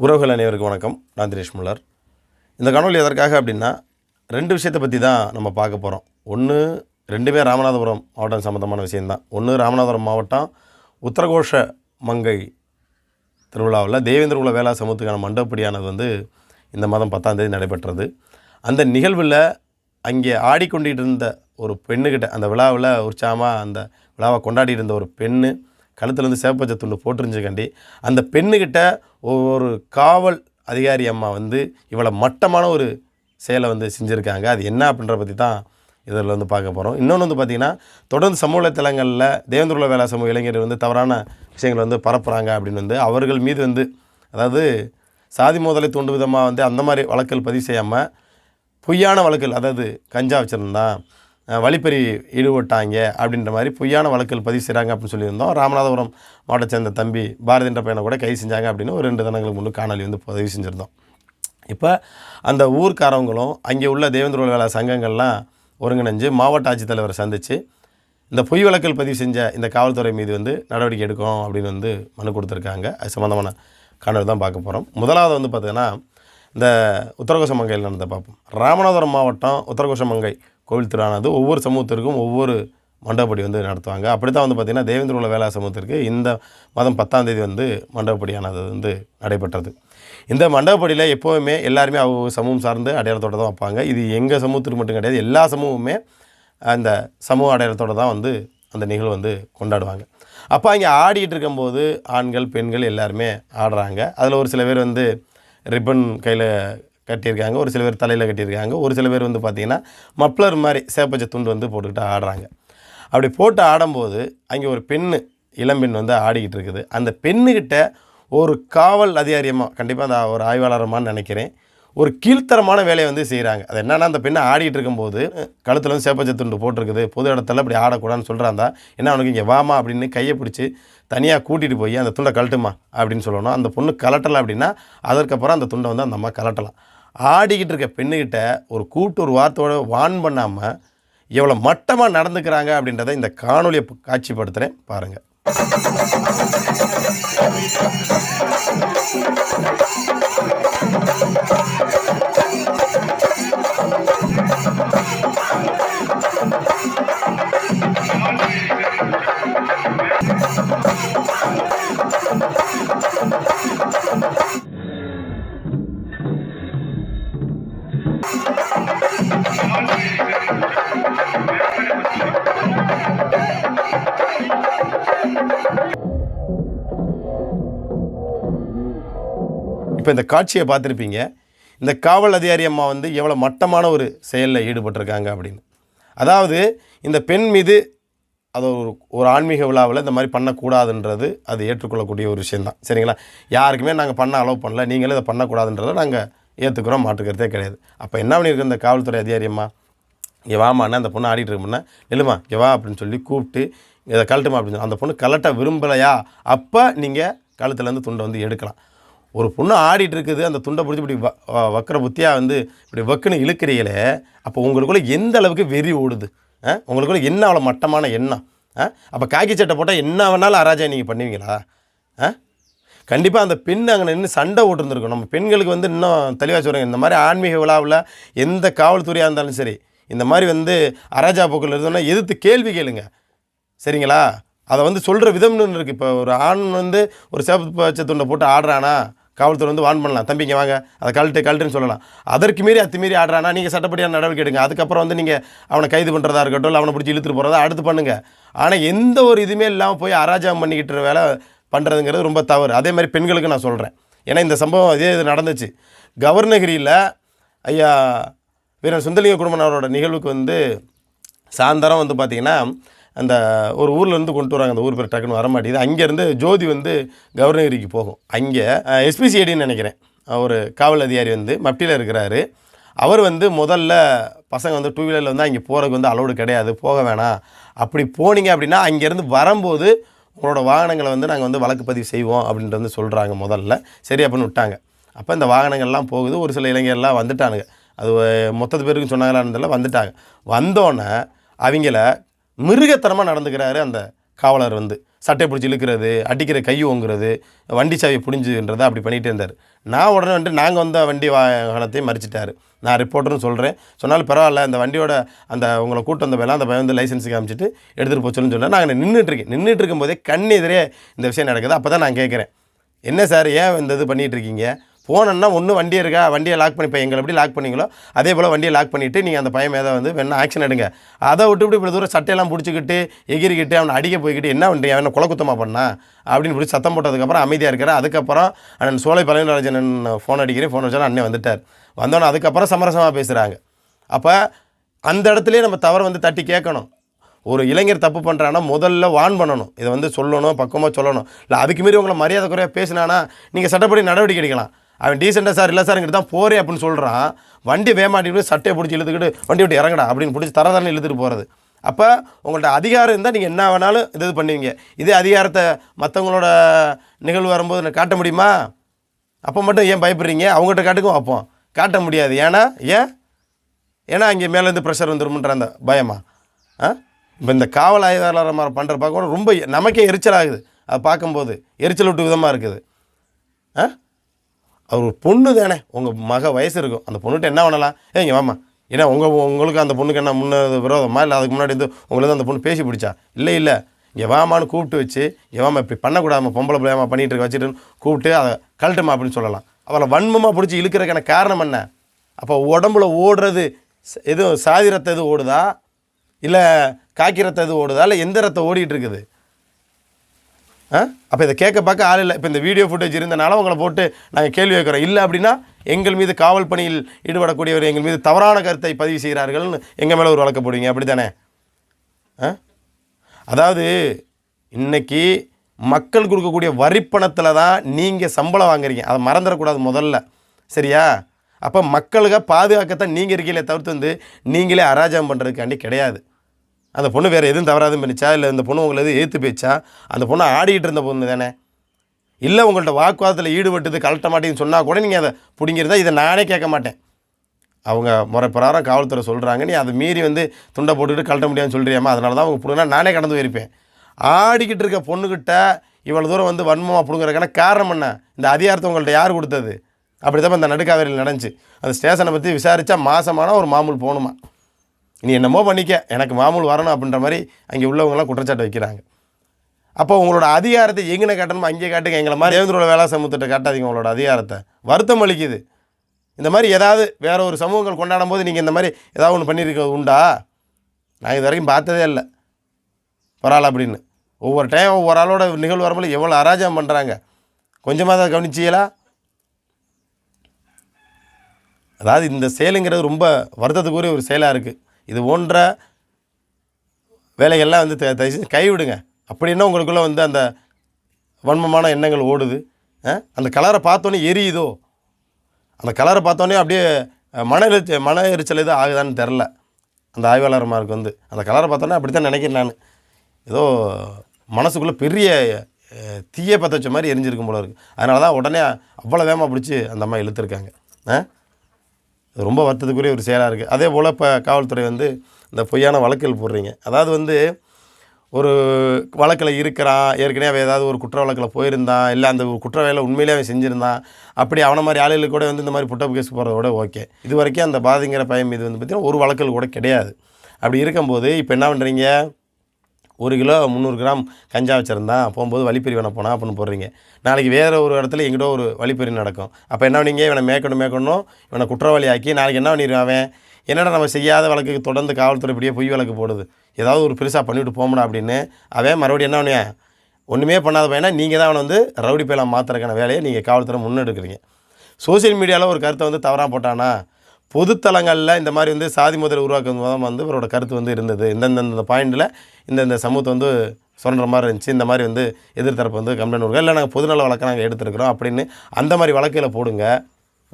உறவுகள் அனைவருக்கும் வணக்கம். நான் தினேஷ் முல்லர். இந்த காணொலி எதற்காக அப்படின்னா ரெண்டு விஷயத்தை பற்றி தான் நம்ம பார்க்க போகிறோம் ஒன்று ரெண்டுமே ராமநாதபுரம் மாவட்டம் சம்மந்தமான விஷயந்தான் ஒன்று ராமநாதபுரம் மாவட்டம் உத்தரகோஷ மங்கை திருவிழாவில் தேவேந்திர குல வேளா சமூகத்துக்கான மண்டபப்படியானது வந்து இந்த மாதம் பத்தாம் தேதி நடைபெற்றது. அந்த நிகழ்வில் அங்கே ஆடிக்கொண்டிட்டு இருந்த ஒரு பெண்ணுக்கிட்ட அந்த விழாவில் உற்சாகமாக அந்த விழாவை கொண்டாடிட்டு இருந்த ஒரு பெண்ணு கழுத்துலேருந்து சேப்பச்சை துண்டு அந்த பெண்ணுக்கிட்ட ஒரு காவல் அதிகாரி அம்மா வந்து இவ்வளோ மட்டமான ஒரு செயலை வந்து செஞ்சுருக்காங்க. அது என்ன அப்படின்ற பற்றி தான் இதில் வந்து பார்க்க போகிறோம் இன்னொன்று வந்து பார்த்திங்கன்னா தொடர்ந்து சமூக தளங்களில் தேவேந்திரகுல வேலை சமூக இளைஞர்கள் வந்து தவறான விஷயங்களை வந்து பரப்புகிறாங்க அப்படின்னு வந்து அவர்கள் மீது வந்து அதாவது சாதி மோதலை தூண்டும் விதமாக வந்து அந்த மாதிரி வழக்கல் பதிவு செய்யாமல் பொய்யான வழக்கல் அதாவது கஞ்சா வச்சுருந்தான் வழிப்பறி ஈடுபட்டாங்க அப்படின்ற மாதிரி பொய்யான வழக்குகள் பதிவு செய்கிறாங்க அப்படின்னு சொல்லியிருந்தோம். ராமநாதபுரம் மாவட்டத்தை சேர்ந்த தம்பி பாரதின்ற பையனை கூட கைது செஞ்சாங்க அப்படின்னு ஒரு ரெண்டு தினங்களுக்கு முன்பு காணொலி வந்து பதிவு செஞ்சுருந்தோம். இப்போ அந்த ஊர்க்காரவங்களும் அங்கே உள்ள தேவேந்திர வேலை சங்கங்கள்லாம் ஒருங்கிணைஞ்சு மாவட்ட ஆட்சித்தலைவரை சந்தித்து இந்த பொய் வழக்கல் பதிவு செஞ்ச இந்த காவல்துறை மீது வந்து நடவடிக்கை எடுக்கும் அப்படின்னு வந்து மனு கொடுத்துருக்காங்க. அது சம்மந்தமான காணொலி தான் பார்க்க போகிறோம் முதலாவது வந்து பார்த்திங்கன்னா இந்த உத்தரகோச மங்கையில் நடந்த பார்ப்போம். ராமநாதபுரம் மாவட்டம் உத்தரகோஷ மங்கை கோவில் திருவிழானது ஒவ்வொரு சமூகத்திற்கும் ஒவ்வொரு மண்டபப்படி வந்து நடத்துவாங்க. அப்படி தான் வந்து பார்த்திங்கன்னா தேவேந்திர உள்ள வேளா சமூகத்திற்கு இந்த மாதம் பத்தாம் தேதி வந்து மண்டபப்படியானது வந்து நடைபெற்றது. இந்த மண்டபப்படியில் எப்போவுமே எல்லாருமே அவங்க சமூகம் சார்ந்து அடையாளத்தோடு தான் வைப்பாங்க. இது எங்கள் சமூகத்துக்கு மட்டும் கிடையாது எல்லா சமூகமுமே அந்த சமூக அடையாளத்தோட தான் வந்து அந்த நிகழ்வு வந்து கொண்டாடுவாங்க. அப்போ அங்கே ஆடிட்டு இருக்கும்போது ஆண்கள் பெண்கள் எல்லாருமே ஆடுறாங்க. அதில் ஒரு சில பேர் வந்து ரிப்பன் கையில் கட்டியிருக்காங்க ஒரு சில பேர் தலையில் கட்டியிருக்காங்க. ஒரு சில பேர் வந்து பார்த்திங்கன்னா மப்ளர் மாதிரி சேப்பச்ச துண்டு வந்து போட்டுக்கிட்டு ஆடுறாங்க. அப்படி போட்டு ஆடும்போது அங்கே ஒரு பெண்ணு இளம்பெண் வந்து ஆடிக்கிட்டு இருக்குது. அந்த பெண்ணுக்கிட்ட ஒரு காவல் அதிகாரியமாக கண்டிப்பாக அந்த ஒரு ஆய்வாளரமான்னு நினைக்கிறேன் ஒரு கீழ்த்தரமான வேலையை வந்து செய்கிறாங்க அது என்னென்னா அந்த பெண்ணை ஆடிட்டு இருக்கும்போது கழுத்தில் வந்து சேப்பச்ச துண்டு போட்டிருக்குது பொது இடத்துல இப்படி ஆடக்கூடாதுன்னு சொல்கிறாந்தா என்ன அவனுக்கு இங்கே வாமா அப்படின்னு கையை பிடிச்சி தனியாக கூட்டிகிட்டு போய் அந்த துண்டை கழட்டுமா? அப்படின்னு சொல்லணும். அந்த பொண்ணு கலட்டலை அப்படின்னா அதற்கப்புறம் அந்த துண்டை வந்து அந்த அம்மா கலட்டலாம் ஆடிக்கிட்டு இருக்க பெண்ணுக்கிட்ட ஒரு கூட்டு ஒரு வார்த்தையோட வான் பண்ணாமல் எவ்வளோ மட்டமாக நடந்துக்கிறாங்க அப்படின்றத இந்த காணொலியை காட்சிப்படுத்துகிறேன் பாருங்கள் இப்போ இந்த காட்சியை பார்த்துருப்பீங்க. இந்த காவல் அதிகாரி அம்மா வந்து எவ்வளோ மட்டமான ஒரு செயலில் ஈடுபட்டிருக்காங்க அப்படின்னு. அதாவது இந்த பெண் மீது அது ஒரு ஒரு ஆன்மீக விழாவில் இந்த மாதிரி பண்ணக்கூடாதுன்றது அது ஏற்றுக்கொள்ளக்கூடிய ஒரு விஷயந்தான் சரிங்களா? யாருக்குமே நாங்கள் பண்ண அலோவ் பண்ணல. நீங்களே இதை பண்ணக்கூடாதுன்றதை நாங்கள் ஏற்றுக்கிறோம் மாற்றுக்கிறதே கிடையாது. அப்போ என்ன பண்ணியிருக்கு இந்த காவல்துறை அதிகாரியம்மா இங்கே வாமான்னு அந்த பொண்ணு ஆடிட்டு இருக்கோம்னா நிலுமா இங்கே வா அப்படின்னு சொல்லி கூப்பிட்டு இதை கழட்டுமா அப்படின்னு சொல்லி அந்த பொண்ணு கலட்ட விரும்பலையா? அப்போ நீங்கள் கழுத்துலேருந்து துண்டை வந்து எடுக்கலாம். ஒரு பொண்ணு ஆடிட்டு இருக்குது அந்த துண்டை பிடிச்சி இப்படி வ- வக்கிற புத்தியாக வந்து இப்படி வக்குன்னு இழுக்கிறீங்களே அப்போ உங்களுக்குள்ளே எந்த அளவுக்கு வெறி ஓடுது? ஆ? என்ன அவ்வளோ மட்டமான எண்ணம்? ஆ? அப்போ காக்கி சட்டை போட்டால் என்ன வேணாலும் அராஜா நீங்கள் பண்ணுவீங்களா? ஆ? கண்டிப்பாக அந்த பெண் அங்கே நின்று சண்டை ஓட்டுருந்துருக்கும் நம்ம பெண்களுக்கு வந்து இன்னும் தெளிவாக சொல்கிறேன் இந்த மாதிரி ஆன்மீக விழாவில் எந்த காவல்துறையாக இருந்தாலும் சரி இந்த மாதிரி வந்து அராஜா போக்கில் இருந்தோன்னா எதிர்த்து கேள்வி கேளுங்க. சரிங்களா? அதை வந்து சொல்கிற விதம்னு இருக்குது இப்போ ஒரு ஆண் வந்து ஒரு சேப்பு பச்சை துண்டை போட்டு ஆடுறானா காவல்துறை வந்து வான் பண்ணலாம். தம்பிங்க வாங்க அதை கழட்டு கழட்டுன்னு சொல்லலாம். அதற்கு மீறி அத்துமீறி ஆடுறானா நீங்கள் சட்டப்படியான நடவடிக்கை எடுங்க. அதுக்கப்புறம் வந்து நீங்கள் அவனை கைது பண்ணுறதா இருக்கட்டும் இல்லை அவனை பிடிச்சி இழுத்துட்டு போகிறதா அடுத்து பண்ணுங்கள் ஆனால் எந்த ஒரு இதுவுமே இல்லாமல் போய் அராஜகம் பண்ணிக்கிட்டு வேலை பண்ணுறதுங்கிறது ரொம்ப தவறு. அதே மாதிரி பெண்களுக்கு நான் சொல்கிறேன் ஏன்னா இந்த சம்பவம் இதே இது நடந்துச்சு. கவர்னகிரியில் ஐயா வீரன் சுந்தலிங்க குடும்பனாரோட நிகழ்வுக்கு வந்து சாயந்தரம் வந்து பார்த்திங்கன்னா அந்த ஒரு ஊர்லேருந்து கொண்டு வராங்க அந்த ஊர் பேர் டக்குன்னு வர மாட்டேங்குது. அங்கேருந்து ஜோதி வந்து கவர்னகிரிக்கு போகும். அங்கே எஸ்பிசிஐடின்னு நினைக்கிறேன். ஒரு காவல் அதிகாரி வந்து மப்டியில் இருக்கிறாரு. அவர் வந்து முதல்ல பசங்க வந்து டூ வீலரில் வந்து அங்கே போகிறதுக்கு வந்து அலோடு கிடையாது போக வேணாம். அப்படி போனீங்க அப்படின்னா அங்கேருந்து வரும்போது உங்களோட வாகனங்களை வந்து நாங்கள் வந்து வழக்கு பதிவு செய்வோம் அப்படின்ட்டு வந்து சொல்கிறாங்க முதல்ல. சரி அப்படின்னு விட்டாங்க. அப்போ இந்த வாகனங்கள்லாம் போகுது. ஒரு சில இளைஞர்லாம் வந்துட்டானுங்க. அது மொத்தத்து பேருக்கும் சொன்னாங்களான்னு வந்துட்டாங்க. வந்தோடனே அவங்கள மிருகத்தனமாக நடந்துக்கிறாரு அந்த காவலர் வந்து. சட்டை பிடிச்சி இழுக்கிறது அடிக்கிற கை ஓங்குறது வண்டி சாவியை புடிஞ்சுன்றது அப்படி பண்ணிகிட்டே இருந்தார். நான் உடனே வந்துட்டு நாங்கள் வந்த வண்டி வாகனத்தையும் மறிச்சிட்டார். நான் ரிப்போர்ட்டர்னு சொல்கிறேன் சொன்னாலும் பரவாயில்ல அந்த வண்டியோட அந்த உங்களை கூட்டு வந்த வேலை அந்த பையன் வந்து லைசன்ஸ் காமிச்சிட்டு எடுத்துகிட்டு போக சொன்னால் சொன்னேன் நாங்கள் நின்றுட்டு இருக்கேன். நின்றுட்டு இருக்கும்போதே கண் எதிரே இந்த விஷயம் நடக்குது. அப்போ தான் நான் கேட்குறேன் என்ன சார் ஏன் இந்த இது பண்ணிகிட்டு இருக்கீங்க? போனோன்னா ஒன்று வண்டி இருக்கா? வண்டியை லாக் பண்ணி இப்போ எங்களை எப்படி லாக் பண்ணீங்களோ அதே போல் வண்டியை லாக் பண்ணிவிட்டு நீங்கள் அந்த பையன் மேலே வந்து வேணா ஆக்ஷன் எடுங்க. அதை விட்டு இப்படி தூரம் சட்டையெல்லாம் பிடிச்சிக்கிட்டு எகிரிக்கிட்டு அவனை அடிக்க போய்கிட்டு என்ன பண்ணுறீங்க அவனை குலக்குத்தமாக பண்ணா? அப்படின்னு பிடிச்சி சத்தம் போட்டதுக்கப்புறம் அமைதியாக இருக்கிறேன் அதுக்கப்புறம் அண்ணன் சோலை பழனிராஜன் ஃபோன் அடிக்கிறேன். ஃபோன் வச்சாலும் அண்ணன் வந்துட்டார். வந்தோன்னே அதுக்கப்புறம் சமரசமாக பேசுகிறாங்க அப்போ அந்த இடத்துலேயே நம்ம தவறை வந்து தட்டி கேட்கணும். ஒரு இளைஞர் தப்பு பண்ணுறான்னா முதல்ல வான் பண்ணணும். இதை வந்து சொல்லணும் பக்கமாக சொல்லணும். இல்லை அதுக்கு மீறி உங்களை மரியாதை குறையாக பேசினானா நீங்கள் சட்டப்படி நடவடிக்கை எடுக்கலாம். அவன் டீசெண்டாக சார் இல்லை சார் இங்கிட்டு தான் போகிறேன் அப்படின்னு சொல்கிறான் வண்டி வேமாட்டிட்டு சட்டையை பிடிச்சி இழுத்துக்கிட்டு வண்டி விட்டு இறங்கடா அப்படின்னு பிடிச்சி தரதானே இழுத்துட்டு போகிறது அப்போ உங்கள்கிட்ட அதிகாரம் இருந்தால் நீங்கள் என்ன வேணாலும் இது இது பண்ணுவீங்க. இதே அதிகாரத்தை மற்றவங்களோட நிகழ்வு வரும்போது நான் காட்ட முடியுமா? அப்போ மட்டும் ஏன் பயப்படுறீங்க? அவங்ககிட்ட காட்டுக்கும் வைப்போம். காட்ட முடியாது. ஏன்னா ஏன்? ஏன்னா இங்கே மேலேருந்து ப்ரெஷர் வந்துருமுன்ற அந்த பயமா? ஆ? இப்போ இந்த காவல் ஆய்வாளர் பண்ணுற பார்க்க கூட ரொம்ப நமக்கே எரிச்சல் ஆகுது அதை பார்க்கும்போது எரிச்சல் விட்டு விதமாக இருக்குது. ஆ? அவர் ஒரு பொண்ணு தானே. உங்கள் மக வயசு இருக்கும். அந்த பொண்ணுகிட்ட என்ன பண்ணலாம்? ஏங்க வாமா ஏன்னா உங்கள் உங்களுக்கு அந்த பொண்ணுக்கு என்ன முன்ன விரோதமா? இல்லை அதுக்கு முன்னாடி வந்து உங்களுக்கு அந்த பொண்ணு பேசி பிடிச்சா? இல்லை இல்லை. எவாமான்னு கூப்பிட்டு வச்சு எவாமா இப்படி பண்ணக்கூடாது பொம்பளை பிள்ளையாமா பண்ணிகிட்டு இருக்க வச்சுட்டு கூப்பிட்டு அதை கழட்டுமா அப்படின்னு சொல்லலாம். அவளை வன்மமாக பிடிச்சி இழுக்கிறதுக்கான காரணம் என்ன? அப்போ உடம்புல ஓடுறது எதுவும் சாதி ரத்தம் எதுவும் ஓடுதா? இல்லை காக்கி ரத்தம் எதுவும் ஓடுதா? இல்லை எந்த ரத்தம் ஓடிட்டு இருக்குது? அப்போ இதை கேட்க பார்க்க ஆள் இல்லை. இப்போ இந்த வீடியோ ஃபுட்டேஜ் இருந்தனால உங்களை போட்டு நாங்கள் கேள்வி வைக்கிறோம். இல்லை அப்படின்னா எங்கள் மீது காவல் பணியில் ஈடுபடக்கூடியவர் எங்கள் மீது தவறான கருத்தை பதிவு செய்கிறார்கள்னு எங்கள் மேலே ஒரு வழக்க போடுவீங்க. அப்படி தானே ஆ? அதாவது இன்றைக்கி மக்கள் கொடுக்கக்கூடிய வரிப்பணத்தில் தான் நீங்கள் சம்பளம் வாங்குறீங்க. அதை மறந்துடக்கூடாது முதல்ல. சரியா? அப்போ மக்களுக்காக பாதுகாக்கத்தான் நீங்கள் இருக்கீங்களே தவிர்த்து வந்து நீங்களே அராஜகம் பண்ணுறதுக்காண்டி கிடையாது. அந்த பொண்ணு வேறு எதுவும் தவறாதும் பண்ணிச்சா? இல்லை இந்த பொண்ணு உங்களை எதுவும் ஏற்று போயிச்சா அந்த பொண்ணு ஆடிக்கிட்டு இருந்த பொண்ணு தானே. இல்லை உங்கள்கிட்ட வாக்குவாதத்தில் ஈடுபட்டது கழட்ட மாட்டேன்னு சொன்னால் கூட நீங்கள் அதை பிடிங்கிறதா இதை நானே கேட்க மாட்டேன். அவங்க முறை பிரகாரம் காவல்துறை சொல்கிறாங்க நீ அதை மீறி வந்து துண்டை போட்டுக்கிட்டு கழட்ட முடியாதுன்னு சொல்கிறியாமா அதனால தான் அவங்க பிடுங்கினா நானே கடந்து போயிருப்பேன். ஆடிக்கிட்டு இருக்க பொண்ணுக்கிட்ட இவ்வளோ தூரம் வந்து வன்மமாக பிடுங்குறதுக்கான காரணம் என்ன? இந்த அதிகாரத்தை உங்கள்கிட்ட யார் கொடுத்தது? அப்படி தான் இந்த நடுக்காவேரியில் நடந்துச்சு. அந்த ஸ்டேஷனை பற்றி விசாரித்தா மாசமான ஒரு மாமூல் போகணுமா? நீ என்னமோ பண்ணிக்க. எனக்கு மாமூல் வரணும் அப்படின்ற மாதிரி அங்கே உள்ளவங்களாம் குற்றச்சாட்டு வைக்கிறாங்க. அப்போ உங்களோட அதிகாரத்தை எங்கே காட்டணுமோ அங்கேயே காட்டுங்க. எங்களை மாதிரி தேவேந்திரோட வேலை சமூகத்திட்ட காட்டாதீங்க உங்களோட அதிகாரத்தை. வருத்தம் அளிக்குது. இந்த மாதிரி ஏதாவது வேற ஒரு சமூகங்கள் கொண்டாடும் போது நீங்கள் இந்த மாதிரி ஏதாவது ஒன்று பண்ணியிருக்கிறது உண்டா? நான் இது வரைக்கும் பார்த்ததே இல்லை. பரவாயில்ல அப்படின்னு. ஒவ்வொரு டைம் ஒவ்வொரு ஆளோட நிகழ்வு வரும்போது எவ்வளோ அராஜகம் பண்ணுறாங்க கொஞ்சமாக தான் கவனிச்சியலா? அதாவது இந்த செயலுங்கிறது ரொம்ப வருத்தத்துக்குரிய ஒரு செயலாக இருக்குது இது போன்ற வேலைகள்லாம் வந்து த- தயவு செஞ்சு கைவிடுங்க. அப்படின்னா உங்களுக்குள்ளே வந்து அந்த வன்மமான எண்ணங்கள் ஓடுது? ஆ? அந்த கலரை பார்த்தோன்னே எரியுதோ? அந்த கலரை பார்த்தோன்னே அப்படியே மன எரிச்சல் மன எரிச்சல் எதுவும் ஆகுதான்னு தெரில. அந்த ஆய்வாளர்மாருக்கு வந்து அந்த கலரை பார்த்தோன்னே அப்படி தான் நினைக்கிறேன் நான். ஏதோ மனசுக்குள்ளே பெரிய தீயை பற்ற வச்ச மாதிரி எரிஞ்சிருக்கும் போல இருக்குது அதனால தான் உடனே அவ்வளோ வேகமாக பிடிச்சி அந்த அம்மா இழுத்துருக்காங்க. ஆ? ரொம்ப வருத்தத்துக்குரிய ஒரு செயலாக இருக்குது அதே போல் இப்போ காவல்துறை வந்து இந்த பொய்யான வழக்குகள் போடுறீங்க. அதாவது வந்து ஒரு வழக்கில் இருக்கிறான் ஏற்கனவே அவன் ஏதாவது ஒரு குற்ற வழக்கில் போயிருந்தான் இல்லை அந்த ஒரு குற்ற வேலை உண்மையிலே அவன் செஞ்சுருந்தான் அப்படி அவனை மாதிரி ஆளுகளுக்கு கூட வந்து இந்த மாதிரி புட்டப் கேஸ் போகிறத ஓகே. இது வரைக்கும் அந்த பாதிங்கிற பயம் இது வந்து பார்த்திங்கன்னா ஒரு வழக்கில் கூட கிடையாது. அப்படி இருக்கும்போது இப்போ என்ன பண்ணுறீங்க ஒரு கிலோ முந்நூறு கிராம் கஞ்சா வச்சுருந்தான் போகும்போது வழிப்பிரிவனை போனா அப்படின்னு போடுறீங்க. நாளைக்கு வேறு ஒரு இடத்துல எங்கிட்ட ஒரு வழிப்பறி நடக்கும். அப்போ என்ன பண்ணீங்க? இவனை மேற்கொண்டு மேற்கொண்டும் இவனை குற்றவாளி ஆக்கி நாளைக்கு என்ன பண்ணிடுவான் அவன்? என்னடா நம்ம செய்யாத வழக்குக்கு தொடர்ந்து காவல்துறை இப்படியே பொய் வழக்கு போடுது. ஏதாவது ஒரு பெருசாக பண்ணிவிட்டு போகணும் அப்படின்னு அவன் மறுபடியும் என்ன பண்ணுவேன்? ஒன்றுமே பண்ணாத பையனா நீங்கள் தான் அவனை வந்து ரவுடி பையலாம் மாற்றுறதுக்கான வேலையை நீங்கள் காவல்துறை முன்னெடுக்கிறீங்க. சோஷியல் மீடியாவில் ஒரு கருத்தை வந்து தவறாக போட்டானா? பொதுத்தலங்களில் இந்த மாதிரி வந்து சாதி முதல் உருவாக்கும் மூலம் வந்து இவரோட கருத்து வந்து இருந்தது. இந்தந்தந்த பாயிண்டில் இந்தந்த சமூகத்தை வந்து சொல்கிற மாதிரி இருந்துச்சு. இந்த மாதிரி வந்து எதிர்த்தரப்பு வந்து கம்ப்ளைண்ட் கொடுக்க இல்லை நாங்கள் பொதுநல வழக்கை நாங்கள் எடுத்துருக்குறோம் அப்படின்னு அந்த மாதிரி வழக்கில் போடுங்க.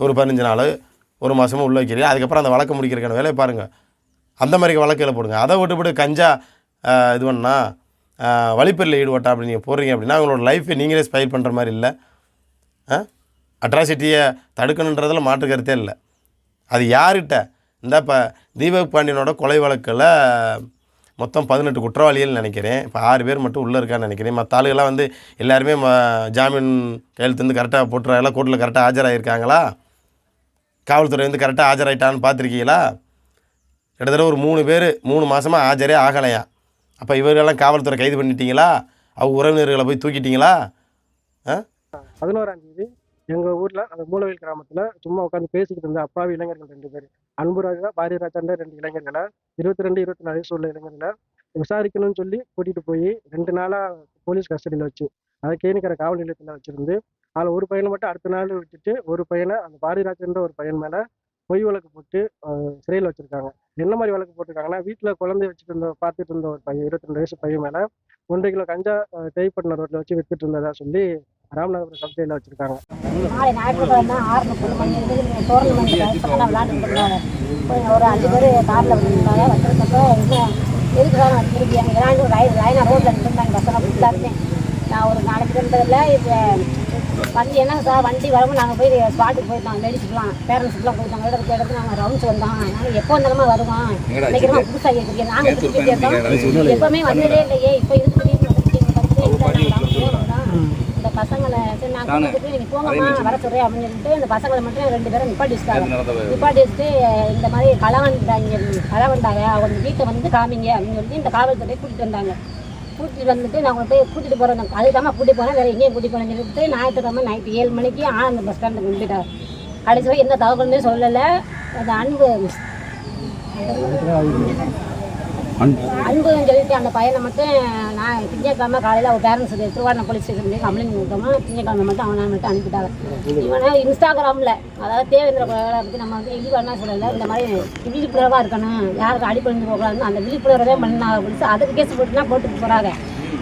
ஒரு பதினஞ்சு நாள் ஒரு மாதமும் உள்ள வைக்கிறீங்க. அதுக்கப்புறம் அந்த வழக்கு முடிக்கிறக்கான வேலையை பாருங்கள் அந்த மாதிரி வழக்கில் போடுங்க. அதை விட்டுவிட்டு கஞ்சா இது பண்ணால் வழிப்பறில் ஈடுபட்டா அப்படி நீங்கள் போடுறீங்க அப்படின்னா அவங்களோட லைஃப்பை நீங்களே ஸ்பைல் பண்ணுற மாதிரி இல்லை. அட்ராசிட்டியை தடுக்கணுன்றதில் மாற்று கருத்தே இல்லை. அது யார்கிட்ட? இந்த இப்போ தீபக் பாண்டியனோட கொலை வழக்கில் மொத்தம் பதினெட்டு குற்றவாளிகள் நினைக்கிறேன். இப்போ ஆறு பேர் மட்டும் உள்ளே இருக்கான்னு நினைக்கிறேன். மற்ற ஆளுகள்லாம் வந்து எல்லாருமே ம ஜாமீன் கையெழுத்து வந்து கரெக்டாக போட்டுறாங்களா? கோர்ட்டில் கரெக்டாக ஆஜராகிருக்காங்களா காவல்துறை வந்து கரெக்டாக ஆஜராயிட்டான்னு பார்த்துருக்கீங்களா? கிட்டத்தட்ட ஒரு மூணு பேர் மூணு மாதமாக ஆஜரே ஆகலையா? அப்போ இவர்களெல்லாம் காவல்துறை கைது பண்ணிட்டீங்களா? அவங்க உறவினர்களை போய் தூக்கிட்டீங்களா? ஆ? பதினோராம் தேதி எங்க ஊர்ல அந்த மூலவேல் கிராமத்துல சும்மா உட்காந்து பேசிக்கிட்டு இருந்த அப்பாவி இளைஞர்கள் ரெண்டு பேர். அன்புராஜா பாரியராஜான்ற ரெண்டு இளைஞர்களை இருபத்தி ரெண்டு இருபத்தி நாலு வயசு உள்ள இளைஞர்களை விசாரிக்கணும்னு சொல்லி கூட்டிட்டு போய் ரெண்டு நாளா போலீஸ் கஸ்டடியில் வச்சு அதை கேணிக்கிற காவல் நிலையத்தில் வச்சிருந்து அதில் ஒரு பையனை மட்டும் அடுத்த நாள் விட்டுட்டு ஒரு பையனை அந்த பாரியராஜன்ற ஒரு பையன் மேல பொய் வழக்கு போட்டு சிறையில் வச்சிருக்காங்க. என்ன மாதிரி வழக்கு போட்டிருக்காங்கன்னா வீட்டில் குழந்தை வச்சுட்டு இருந்த பார்த்துட்டு இருந்த ஒரு பையன் இருபத்தி ரெண்டு வயசு பையன் மேலே ஒன்றரை கிலோ கஞ்சா தேய்ப்பட்டின ரோட்டில் வச்சு வித்துட்டு இருந்ததா சொல்லி ராமநாதபுரம் சப் ஜெயிலில் வச்சிருக்காங்க. ஆறு முப்பது மணி ஒரு அஞ்சு பேர் காரில் வந்துருந்தாங்க. வச்சிருந்தப்ப இன்னும் வச்சிருக்கீங்க லைன் லைனாக ரோட்டில் நின்றுருந்தாங்க. பசங்க ஃபுல்லாருமே நான் ஒரு நாளைக்கு இருந்ததில்ல இது வண்டி என்னங்க சார் வண்டி வரும்போது நாங்கள் போய் ஸ்பாட்டுக்கு போயிருந்தோம் லேடிஸ்க்குலாம் பேரண்ட்ஸுக்குலாம் போயிருந்தோம் இடத்துக்கு இடத்துக்கு நாங்கள் ரவுண்ட்ஸ் வந்தோம். நாங்கள் எப்போ வந்தாலுமே வருவோம். இன்னைக்கு நம்ம புதுசாக கேட்குறீங்க நாங்கள் திருப்பி கேட்டோம் எப்பவுமே வந்ததே இல்லையே. இப்போ நாங்கள் வந்தோம் இந்த பசங்களை சரி நான் கூப்பிட்டு நீ போங்கம்மா வர சொல்றேன் அப்படின்னு சொல்லிட்டு இந்த பசங்களை மட்டும் ரெண்டு பேரும் நிப்பாட்டி வச்சுட்டாங்க நிப்பாட்டி வச்சுட்டு இந்த மாதிரி களவண்டாங்க களவண்டாங்க அவங்க வீட்டை வந்து காமிங்க அப்படின்னு சொல்லி இந்த காவல்துறையை கூட்டிட்டு வந்தாங்க. கூட்டிகிட்டு வந்துட்டு நான் உங்களை போய் போகிறேன் போறேன். அதுக்காம கூட்டிகிட்டு போனேன் வேற எங்கேயும் கூட்டி போகிறேன்னு சொல்லிட்டு ஞாயிற்றுக்கிழமை நைட்டு ஏழு மணிக்கு ஆனந்த பஸ் ஸ்டாண்டுக்கு நின்றுட்டாங்க கடைசி வரை எந்த தகவலுமே சொல்லலை. அந்த அன்பு அன்புன்னு சொல்லிட்டு அந்த பையனை மட்டும் நான் திங்கக்கிழமை காலையில் அவர் parents Thiruvaranai police station complaint கொடுத்தோமா? திங்கக்கிழமை மட்டும் அவனை மட்டும் அனுப்பிட்டாங்க. இவனை இன்ஸ்டாகிராமில் அதாவது தேவேந்திர குலகளை பற்றி நம்ம வந்து இழிவானா சொல்லலை. இந்த மாதிரி விழிப்புணர்வாக இருக்கணும். யாருக்கு அடிப்படைந்து போகக்கூடாதுன்னு அந்த விழிப்புணர்வே பண்ணாங்க அப்படின்னு அதுக்கு கேஸ் போட்டுனா போட்டுட்டு போகிறாங்க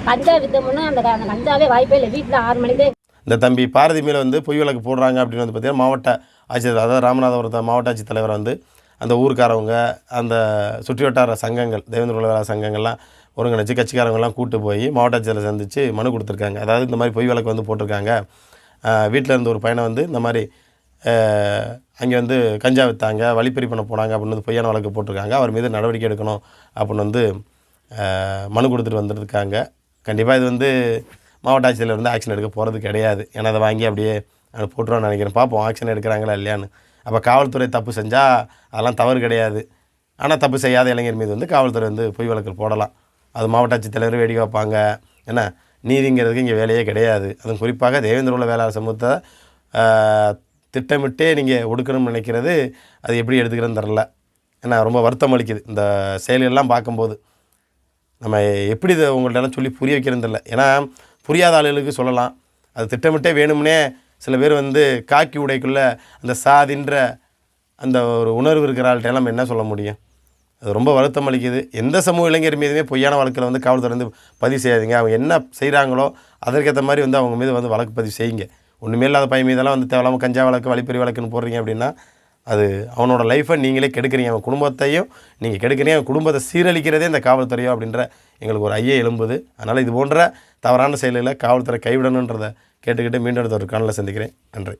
கஞ்சா வித்தமுன்னு அந்த அந்த கஞ்சாவே வாய்ப்பே இல்லை. வீட்டில் ஆறு மணிக்கே இந்த தம்பி பாரதி மேலே வந்து பொய் வழக்கு போடுறாங்க அப்படின்னு வந்து பார்த்தீங்கன்னா மாவட்ட ஆட்சியர் அதாவது ராமநாதபுரத்தை மாவட்ட ஆட்சித்தலைவர் வந்து அந்த ஊருக்காரவங்க அந்த சுற்றி வட்டார சங்கங்கள் தேவேந்திர உலக சங்கங்கள்லாம் ஒருங்கிணைச்சு கட்சிக்காரவங்கெல்லாம் கூட்டு போய் மாவட்ட ஆட்சியரை சந்தித்து மனு கொடுத்துருக்காங்க. அதாவது இந்த மாதிரி பொய் வழக்கு வந்து போட்டிருக்காங்க. வீட்டில் இருந்த ஒரு பையனை வந்து இந்த மாதிரி அங்கே வந்து கஞ்சா விற்றாங்க வழிப்பறி பண்ண போனாங்க அப்படின்னு வந்து பொய்யான வழக்கு போட்டிருக்காங்க. அவர் மீது நடவடிக்கை எடுக்கணும் அப்படின்னு வந்து மனு கொடுத்துட்டு வந்துருக்காங்க. கண்டிப்பாக இது வந்து மாவட்ட ஆட்சியர் வந்து ஆக்ஷன் எடுக்க போகிறது கிடையாது. ஏன்னா அதை வாங்கி அப்படியே நான் போட்டுருவான்னு நினைக்கிறேன். பார்ப்போம் ஆக்ஷன் எடுக்கிறாங்களா இல்லையான்னு. அப்போ காவல்துறை தப்பு செஞ்சால் அதெல்லாம் தவறு கிடையாது. ஆனால் தப்பு செய்யாத இளைஞர் மீது வந்து காவல்துறை வந்து பொய் வழக்கில் போடலாம். அது மாவட்ட ஆட்சித்தலைவர் வேடிக்கை வைப்பாங்க என்ன நீதிங்கிறதுக்கு இங்கே வேலையே கிடையாது. அதுவும் குறிப்பாக தேவேந்திர உள்ள வேளாண் சமூகத்தை திட்டமிட்டே நீங்கள் ஒடுக்கணும்னு நினைக்கிறது அது எப்படி எடுத்துக்கிறேன்னு தெரில ஏன்னா ரொம்ப வருத்தம் அளிக்குது இந்த செயல்கள்லாம் பார்க்கும்போது. நம்ம எப்படி இதை உங்கள்ட்ட சொல்லி புரிய வைக்கிறது இல்லை ஏன்னா புரியாத ஆளுகளுக்கு சொல்லலாம். அது திட்டமிட்டே வேணும்னே சில பேர் வந்து காக்கி உடைக்குள்ளே அந்த சாதின்ற அந்த ஒரு உணர்வு இருக்கிற ஆள்கிட்ட நம்ம என்ன சொல்ல முடியும்? அது ரொம்ப வருத்தம் அளிக்குது. எந்த சமூக இளைஞர் மீதுமே பொய்யான வழக்கில் வந்து காவல்துறை வந்து பதிவு செய்யாதீங்க. அவங்க என்ன செய்கிறாங்களோ அதற்கேற்ற மாதிரி வந்து அவங்க மீது வந்து வழக்கு பதிவு செய்யுங்க. ஒன்றுமே இல்லாத பையன் மீதெல்லாம் வந்து தேவையில்லாமல் கஞ்சா வழக்கு வழிப்பறி வழக்குன்னு போடுறீங்க அப்படின்னா அது அவனோட லைஃப்பை நீங்களே கெடுக்கிறீங்க. அவன் குடும்பத்தையும் நீங்கள் கெடுக்குறீங்க. அவன் குடும்பத்தை சீரழிக்கிறதே இந்த காவல்துறையோ அப்படின்ற எங்களுக்கு ஒரு ஐயே எழும்புது. அதனால் இது போன்ற தவறான செயலில் காவல்துறை கைவிடணுன்றதை கேட்டுக்கிட்டு மீண்டும் அடுத்த ஒரு காணொலியில் சந்திக்கிறேன். நன்றி.